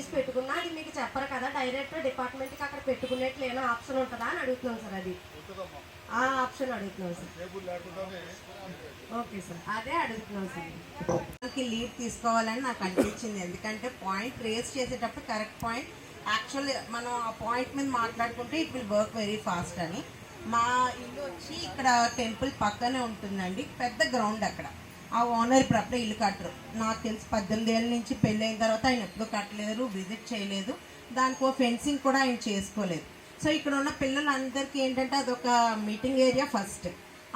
తీసి పెట్టుకున్నా అది మీకు చెప్పరు కదా డైరెక్ట్ డిపార్ట్మెంట్కి అక్కడ పెట్టుకునేట్లు ఏమైనా ఆప్షన్ ఉంటుందా అని అడుగుతున్నాం సార్ అది. ఆ ఆప్షన్ అడుగుతున్నాం సార్. ఓకే సార్ అదే అడుగుతున్నాం సార్. లీడ్ తీసుకోవాలని నాకు అనిపించింది. ఎందుకంటే పాయింట్ రేస్ చేసేటప్పుడు కరెక్ట్ పాయింట్ యాక్చువల్లీ మనం ఆ పాయింట్ మీద మాట్లాడుకుంటే it will work very fast అని. మా ఇల్లు వచ్చి ఇక్కడ టెంపుల్ పక్కనే ఉంటుందండి. పెద్ద గ్రౌండ్ అక్కడ. ఆ ఓనర్ ఇప్పుడు అప్పుడే ఇల్లు కట్టరు. నాకు తెలిసి పద్దెనిమిది ఏళ్ళ నుంచి పెళ్ళి అయిన తర్వాత ఆయన ఎప్పుడు కట్టలేదు విజిట్ చేయలేదు. దానికి ఓ ఫెన్సింగ్ కూడా ఆయన చేసుకోలేదు. సో ఇక్కడ ఉన్న పిల్లలందరికీ ఏంటంటే అదొక మీటింగ్ ఏరియా ఫస్ట్.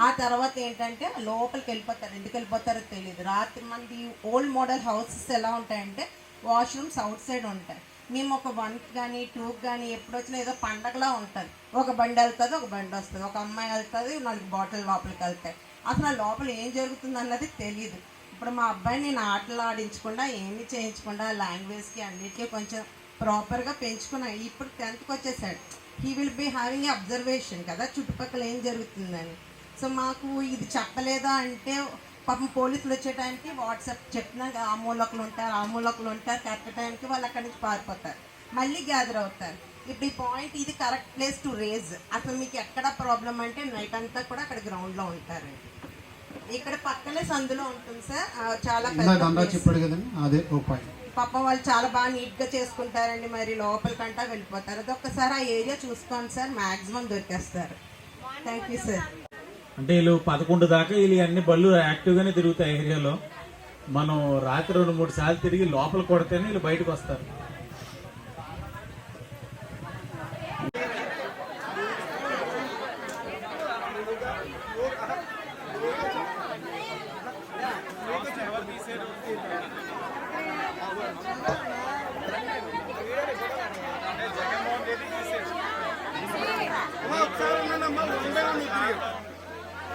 ఆ తర్వాత ఏంటంటే లోపలికి వెళ్ళిపోతారు ఎందుకు వెళ్ళిపోతారో తెలియదు రాత్రి మంది ఓల్డ్ మోడల్ హౌసెస్ ఎలా ఉంటాయంటే వాష్రూమ్స్ అవుట్ సైడ్ ఉంటాయి. మేము ఒక వన్కి కానీ టూకి కానీ ఎప్పుడు వచ్చినా ఏదో పండగలా ఉంటుంది. ఒక బండి వెళ్తుంది ఒక బండి వస్తుంది. ఒక అమ్మాయి వెళ్తుంది నాలుగు బాటిల్ లోపలికి వెళ్తాయి అసలు ఆ లోపల ఏం జరుగుతుంది అన్నది తెలియదు ఇప్పుడు మా అబ్బాయిని నేను ఆటలు ఆడించకుండా ఏమీ చేయించకుండా లాంగ్వేజ్కి అన్నిటికీ కొంచెం ప్రాపర్గా పెంచుకున్నాను ఇప్పుడు టెన్త్కి వచ్చేసాడు. He will be having a observation కదా చుట్టుపక్కల ఏం జరుగుతుందని. సో మాకు ఇది చెప్పలేదా అంటే పాపం పోలీసులు వచ్చే టైంకి వాట్సాప్ చెప్పినా ఆ మూలకులు ఉంటారు ఆ మూలకులు ఉంటారు కరెక్ట్ టైంకి వాళ్ళు అక్కడి నుంచి పారిపోతారు. మళ్ళీ గ్యాదర్ అవుతారు. ఇప్పుడు ఈ పాయింట్ ఇది కరెక్ట్ ప్లేస్ టు రేజ్ అసలు మీకు ఎక్కడ ప్రాబ్లం అంటే నైట్ అంతా కూడా అక్కడ గ్రౌండ్లో ఉంటారు. ఇక్కడ పక్కనే సందులో ఉంటుంది సార్. ఆ, చాలా. చెప్పాడు కదండి అదే ఓ పాయింట్ పాపం వాళ్ళు చాలా బాగా నీట్గా చేసుకుంటారండి. మరి లోపలికంటా వెళ్ళిపోతారు. అది ఒక్కసారి ఆ ఏరియా చూసుకోండి సార్. మ్యాక్సిమం దొరికేస్తారు. థ్యాంక్ యూ సార్ అంటే వీళ్ళు పదకొండు దాకా వీళ్ళు అన్ని బళ్ళు యాక్టివ్గానే తిరుగుతాయి ఏరియాలో. మనం రాత్రి రెండు మూడు సార్లు తిరిగి లోపల కొడితేనే వీళ్ళు బయటకు వస్తారు.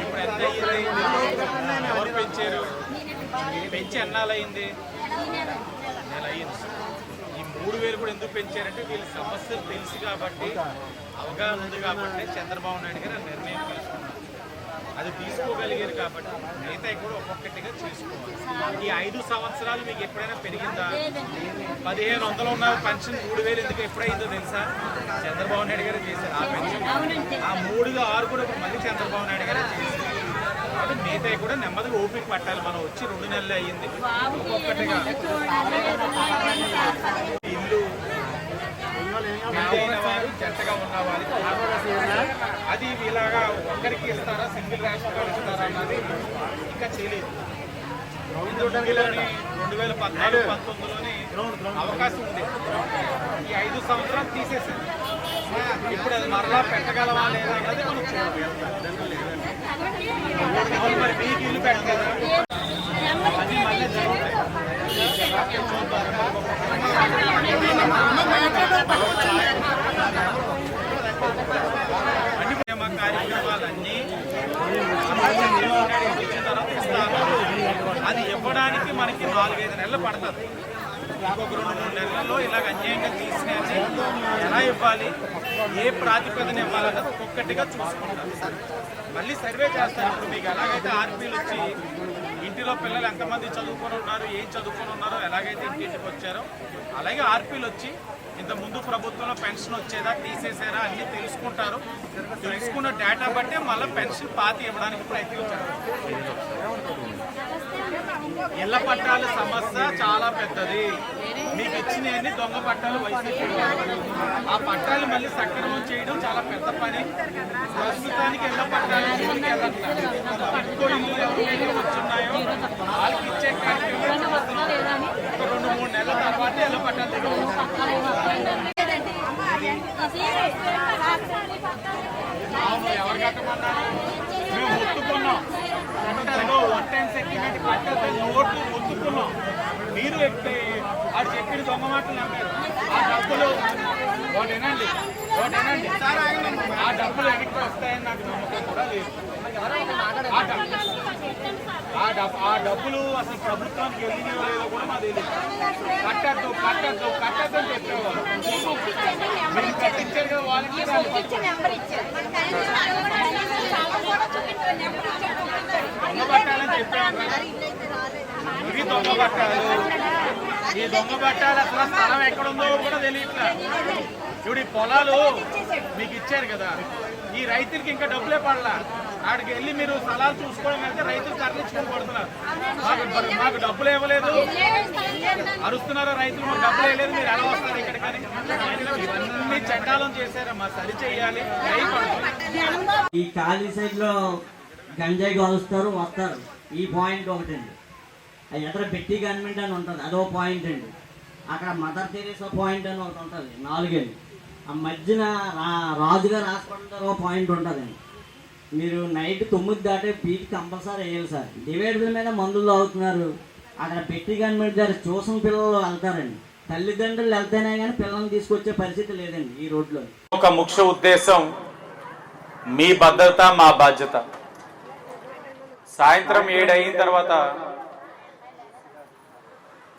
ఇప్పుడు ఎంత అయ్యింది ఎవరు పెంచారు పెంచి ఎన్నాలయ్యింది నెల అయ్యింది ఈ మూడు వేలు కూడా ఎందుకు పెంచారంటే వీళ్ళ సమస్యలు తెలుసు కాబట్టి అవగాహన ఉంది కాబట్టి చంద్రబాబు నాయుడు గారు నిర్ణయం తీసుకున్నారు. అది తీసుకోగలిగారు కాబట్టి మిగతా కూడా ఒక్కొక్కటిగా చేసుకోవాలి. ఈ ఐదు సంవత్సరాలు మీకు ఎప్పుడైనా పెరిగిందా? పదిహేను వందలు ఉన్న పెన్షన్ మూడు వేలు ఎందుకు ఎప్పుడైందో తెలుసా? చంద్రబాబు నాయుడు గారు చేశారు. ఆ పెన్షన్. ఆ మూడుగా ఆరు కూడా మళ్ళీ చంద్రబాబు నాయుడు గారు చేశారు. కాబట్టి మిగతా కూడా నెమ్మదిగా ఓపిక పట్టాలి. మనం వచ్చి రెండు నెలలు అయ్యింది. ఒక్కొక్కటిగా ఇల్లు వారు జంటగా ఉన్న వారికి అది ఇలాగా ఒక్కరికి ఇస్తారా సింగిల్ రేషన్ కార్డు ఇస్తారా అన్నది ఇంకా చేయలేదు. రెండు వేల పద్నాలుగు పంతొమ్మిదిలోని అవకాశం ఉంది. ఈ ఐదు సంవత్సరాలు తీసేసింది ఇప్పుడు అది మరలా పెట్టగలవా లేదా అన్నది మనం చూడాలి అవును, మరి మీకు ఇల్లు పెట్టగలరా అది మళ్ళీ అన్ని ప్రేమ కార్యక్రమాలన్నీ అది ఇవ్వడానికి మనకి నాలుగైదు నెలలు పడుతుంది. ఇంకొక రెండు మూడు నెలల్లో ఇలాగ అన్యాయంగా తీసినది ఎలా ఇవ్వాలి? ఏ ప్రాతిపదన ఇవ్వాలన్నది ఒక్కొక్కటిగా చూసుకుంటాం. మళ్ళీ సర్వే చేస్తారు. ఇప్పుడు మీకు ఎలాగైతే ఆర్పీలు వచ్చి పిల్లలు ఎంతమంది చదువుకొని ఉన్నారు ఏం చదువుకొని ఉన్నారో ఎలాగైతే ఇంటింటికి వచ్చారో అలాగే ఆర్పీలు వచ్చి ఇంత ముందు ప్రభుత్వంలో పెన్షన్ వచ్చేదా తీసేసారా అన్ని తెలుసుకుంటారు. తెలుసుకున్న డేటా బట్టే మళ్ళీ పెన్షన్ పాతి ఇవ్వడానికి ప్రయత్నించారు. ఇళ్ళ పట్టాల సమస్య చాలా పెద్దది. మీకు ఇచ్చినవన్నీ దొంగ పట్టాలు వైసీపీ. ఆ పట్టాలు మళ్ళీ సక్రమం చేయడం చాలా పెద్ద పని ప్రస్తుతానికి ఇళ్ళ పట్టాలు. ఇంకో ఇల్లు ఎవరికైతే వచ్చున్నాయో వాళ్ళకి ఇచ్చే కార్యక్రమం. ఒక రెండు మూడు నెలల తర్వాత ఇళ్ళ పట్టాలు దగ్గర మేము ఒత్తుకున్నాం కట్టద్దు వన్ టైం సెటిల్మెంట్ కట్టద్దు నోటు ఒత్తుకున్నాం మీరు ఎక్కి అది చెప్పిన దొంగ మాటలు నమ్మారు ఆ డబ్బులు ఒకటేనండి ఒకటేనండి ఆ డబ్బులు వెనక్కి వస్తాయని నాకు నమ్మకం కూడా లేదు. ఆ డబ్బు- ఆ డబ్బు ఆ డబ్బులు అసలు ప్రభుత్వానికి వెళ్ళినో లేదో కూడా మాకు తెలియదు కట్టద్దు కట్టద్దు కట్టద్దు అని చెప్పేవాళ్ళు. మీరు కట్టించారు కదా వాలంటీర్ దొంగ పట్టాలని చెప్పేవాళ్ళు. ఇది దొంగ పట్టాలు. ఈ దొంగ పట్టాలు అసలు స్థలం ఎక్కడుందో కూడా తెలియట్లా. ఇప్పుడు ఈ పొలాలు మీకు ఇచ్చారు కదా. ఈ రైతులకి ఇంకా డబ్బులే పడలా. ఆడికి వెళ్ళి మీరు స్థలాలు చూసుకోవడం వెళ్తే రైతులు తరలించుకొని పడుతున్నారు. మాకు మాకు డబ్బులు ఇవ్వలేదు. అరుస్తున్నారా రైతులు? మాకు డబ్బులు ఇవ్వలేదు. మీరు ఎలా వస్తారు ఇక్కడికని? ఇవన్నీ చేశారా చేశారమ్మా. సరి చేయాలి ఈ ఖాళీ సైడ్లో గంజాయి కాలుస్తారు వస్తారు. ఈ పాయింట్ ఒకటండి. అది ఎదురు పెట్టి గవర్నమెంట్ అని ఉంటుంది అదో పాయింట్ అండి. అక్కడ మదర్ తెరీసా పాయింట్ అని ఒకటి ఉంటుంది నాలుగేది ఆ మధ్యన రా రాజుగారు హాస్పిటల్ ఒక పాయింట్ ఉంటుందండి. మీరు నైట్ తొమ్మిది దాటే పీకి కంపల్సరీ వేయాలి సార్. డివైడర్ల మీద మందులు తాగుతున్నారు. అక్కడ పెట్టి గవర్నమెంట్ గారు చూసిన పిల్లలు వెళ్తారండి. తల్లిదండ్రులు వెళ్తేనే కానీ పిల్లల్ని తీసుకొచ్చే పరిస్థితి లేదండి ఈ రోడ్లో. ఒక ముఖ్య ఉద్దేశం మీ భద్రత మా బాధ్యత. సాయంత్రం ఏడు అయిన తర్వాత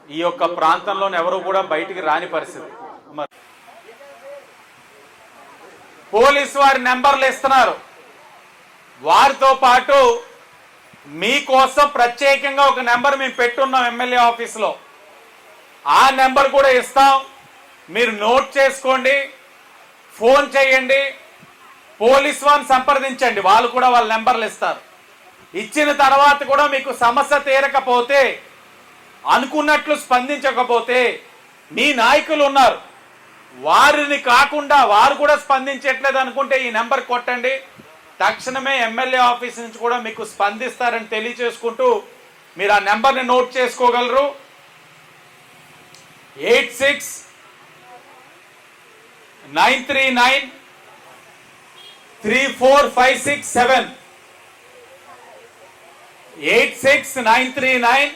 ఈ యొక్క ప్రాంతంలోని ఎవరు కూడా బయటికి రాని పరిస్థితి. మరి పోలీసు వారి నెంబర్లు ఇస్తున్నారు. వారితో పాటు మీకోసం ప్రత్యేకంగా ఒక నెంబర్ మేము పెట్టున్నాం ఎమ్మెల్యే ఆఫీస్లో. ఆ నెంబర్ కూడా ఇస్తాం. మీరు నోట్ చేసుకోండి. ఫోన్ చేయండి. పోలీస్ వారిని సంప్రదించండి. వాళ్ళు కూడా వాళ్ళ నెంబర్లు ఇస్తారు. ఇచ్చిన తర్వాత కూడా మీకు సమస్య తీరకపోతే అనుకున్నట్లు స్పందించకపోతే మీ నాయకులు ఉన్నారు. వారిని కాకుండా వారు కూడా స్పందించట్లేదు అనుకుంటే ఈ నెంబర్ కొట్టండి. తక్షణమే ఎమ్మెల్యే ఆఫీస్ నుంచి కూడా మీకు స్పందిస్తారని తెలియచేసుకుంటూ మీరు ఆ నెంబర్ని నోట్ చేసుకోగలరు. Eight six nine three nine three four five six seven. Eight six nine three nine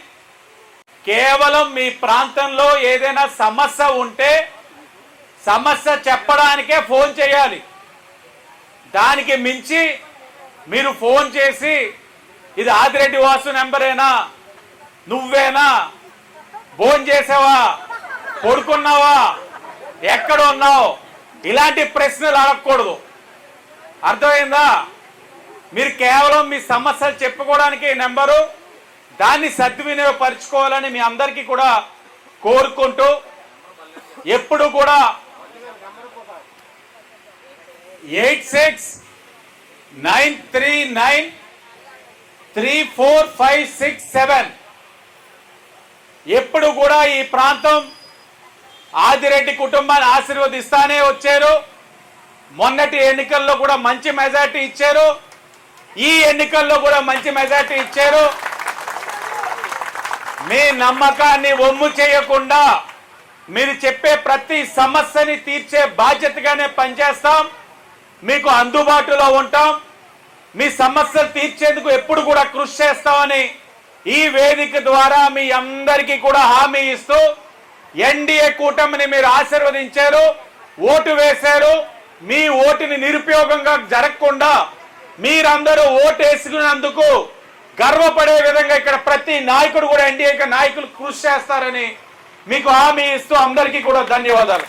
కేవలం మీ ప్రాంతంలో ఏదైనా సమస్య ఉంటే సమస్య చెప్పడానికే ఫోన్ చేయాలి. దానికి మించి మీరు ఫోన్ చేసి ఇది ఆదిరెడ్డి వాసు నెంబరేనా? నువ్వేనా? ఫోన్ చేసావా? కొడుకున్నావా ఎక్కడ ఉన్నావు? ఇలాంటి ప్రశ్నలు అడగకూడదు. అర్థమైందా? మీరు కేవలం మీ సమస్యలు చెప్పుకోవడానికి నెంబరు దాన్ని సద్వినియోగపరచుకోవాలని మీ అందరికీ కూడా కోరుకుంటూ ఎప్పుడు కూడా eight six nine three nine three four five six seven. ఎప్పుడు కూడా ఈ ప్రాంతం ఆదిరెడ్డి కుటుంబాన్ని ఆశీర్వదిస్తానే వచ్చారు. మొన్నటి ఎన్నికల్లో కూడా మంచి మెజార్టీ ఇచ్చారు. ఈ ఎన్నికల్లో కూడా మంచి మెజార్టీ ఇచ్చారు. మీ నమ్మకాన్ని ఒమ్ము చేయకుండా మీరు చెప్పే ప్రతి సమస్యని తీర్చే బాధ్యతగానే పనిచేస్తాం. మీకు అందుబాటులో ఉంటాం. మీ సమస్యలు తీర్చేందుకు ఎప్పుడు కూడా కృషి చేస్తామని ఈ వేదిక ద్వారా మీ అందరికీ కూడా హామీ ఇస్తూ ఎన్డీఏ కూటమిని మీరు ఆశీర్వదించారు ఓటు వేశారు. మీ ఓటుని నిరుపయోగంగా జరగకుండా మీరందరూ ఓటు వేసుకున్నందుకు గర్వపడే విధంగా ఇక్కడ ప్రతి నాయకుడు కూడా ఎన్డీఏ నాయకులు కృషి చేస్తారని మీకు హామీ ఇస్తూ అందరికీ కూడా ధన్యవాదాలు.